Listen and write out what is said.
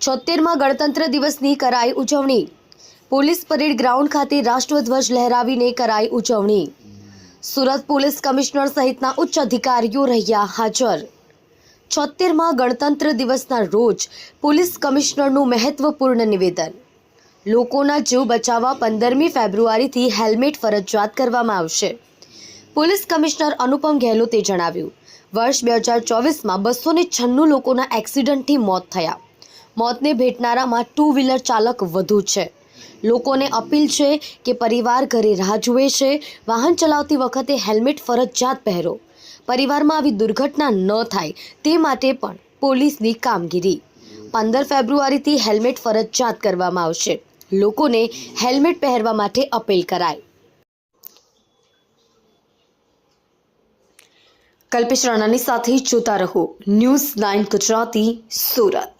છોતેરમાં ગણતંત્ર દિવસની કરાઈ ઉજવણી. પોલીસ પરેડ ગ્રાઉન્ડ ખાતે રાષ્ટ્રધ્વજ લહેરાવીને કરાઈ ઉજવણી. સુરત પોલીસ કમિશનર સહિતના ઉચ્ચ અધિકારીઓ રહ્યા હાજર. છોતેરમાં ગણતંત્ર દિવસના રોજ પોલીસ કમિશનરનું મહત્વપૂર્ણ નિવેદન. લોકોના જીવ બચાવવા પંદરમી ફેબ્રુઆરીથી હેલ્મેટ ફરજિયાત કરવામાં આવશે. પોલીસ કમિશનર અનુપમ ગેહલોતે જણાવ્યું, વર્ષ બે હજાર ચોવીસમાં બસો છન્નું લોકોના એક્સિડન્ટથી મોત થયા. મોતને ભેટનારામાં ટુ વ્હીલર ચાલક વધુ છે. લોકોને અપીલ છે કે પરિવાર ઘરે રાહ જુએ છે. વાહન ચલાવતી વખતે હેલ્મેટ ફરજિયાત પહેરો. પરિવારમાં આવી દુર્ઘટના ન થાય તે માટે પણ પોલીસની કામગીરી. પંદર ફેબ્રુઆરીથી હેલ્મેટ ફરજિયાત કરવામાં આવશે. લોકોને હેલ્મેટ પહેરવા માટે અપીલ કરાય કલ્પેશ રાણાની સાથે જોતા રહો. News nine Gujarati, Surat.